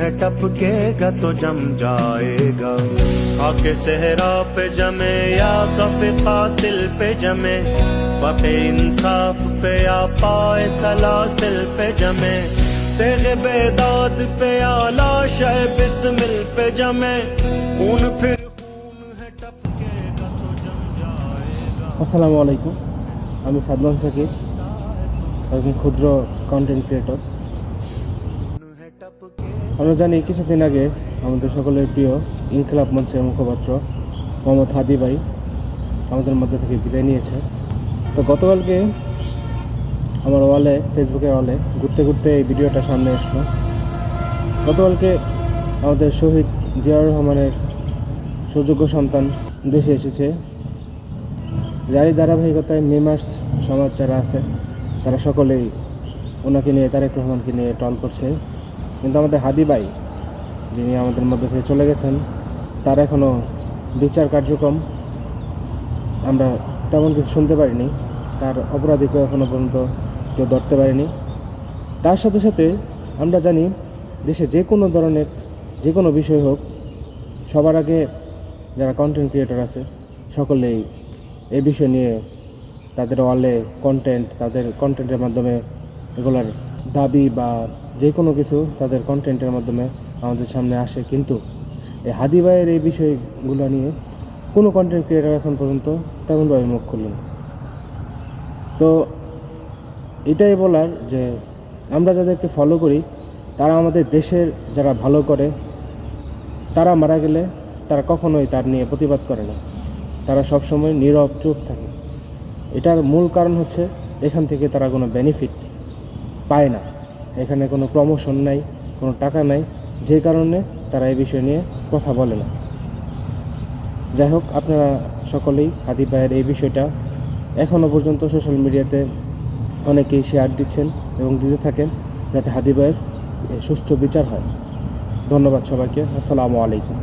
है टपकेगा तो जम जाएगा खाके सहरा पे जमे या कफे कातिल पे जमे फके इंसाफ पे या पाए सलासिल पे जमे तेरे बेदाद पे या लाशे बिस्मिल पे जमे खून फिर खून है टपकेगा तो जम जाएगा আসসালামু আলাইকুম আমি সাদমান সাকিব একজন ক্ষুদ্র কন্টেন্ট ক্রিয়েটর खून है टपकेगा আমরা জানি কিছুদিন আগে আমাদের সকলের প্রিয় ইনকলাব মঞ্চের মুখপাত্র মোহাম্মদ হাদি ভাই আমাদের মধ্যে থেকে বিদায় নিয়েছে। তো গতকালকে আমার ওয়ালে ফেসবুকের ওয়ালে ঘুরতে ঘুরতে এই ভিডিওটা সামনে আসলো। গতকালকে আমাদের শহীদ জিয়াউর রহমানের সুযোগ্য সন্তান দেশে এসেছে। যারই ধারাবাহিকতায় মেমার্স সমাজ যারা আছে, তারা সকলেই ওনাকে নিয়ে, তারেক রহমানকে নিয়ে টল করছে। কিন্তু আমাদের হাদি ভাই, যিনি আমাদের মধ্যে থেকে চলে গেছেন, তার এখনও বিচার কার্যক্রম আমরা তেমন কিছু শুনতে পারিনি। তার অপরাধীকে এখনও পর্যন্ত কেউ ধরতে পারেনি। তার সাথে সাথে আমরা জানি, দেশে যে কোনো ধরনের, যে কোনো বিষয় হোক, সবার আগে যারা কন্টেন্ট ক্রিয়েটর আছে, সকলেই এই বিষয় নিয়ে তাদের ওয়ালে কন্টেন্ট তাদের কন্টেন্টের মাধ্যমে এগুলার দাবি বা যে কোনো কিছু তাদের কন্টেন্টের মাধ্যমে আমাদের সামনে আসে। কিন্তু এই হাদি ভাইয়ের এই বিষয়গুলো নিয়ে কোনো কন্টেন্ট ক্রিয়েটার এখন পর্যন্ত তেমনভাবে মুখ খুলল না তো এটাই বলার যে আমরা যাদেরকে ফলো করি, তারা আমাদের দেশের যারা ভালো করে, তারা মারা গেলে তারা কখনোই তার নিয়ে প্রতিবাদ করে না। তারা সবসময় নীরব, চুপ থাকে। এটার মূল কারণ হচ্ছে এখান থেকে তারা কোনো বেনিফিট পায় না। এখানে কোনো প্রমোশন নাই, কোনো টাকা নাই, যে কারণে তারা এই বিষয় নিয়ে কথা বলে না। যাই হোক, আপনারা সকলেই হাদি ভাইয়ের এই বিষয়টা এখনও পর্যন্ত সোশ্যাল মিডিয়াতে অনেকেই শেয়ার দিচ্ছেন এবং দিতে থাকেন যাতে হাদি ভাইয়ের সুস্থ বিচার হয়। ধন্যবাদ সবাইকে। আসসালামু আলাইকুম।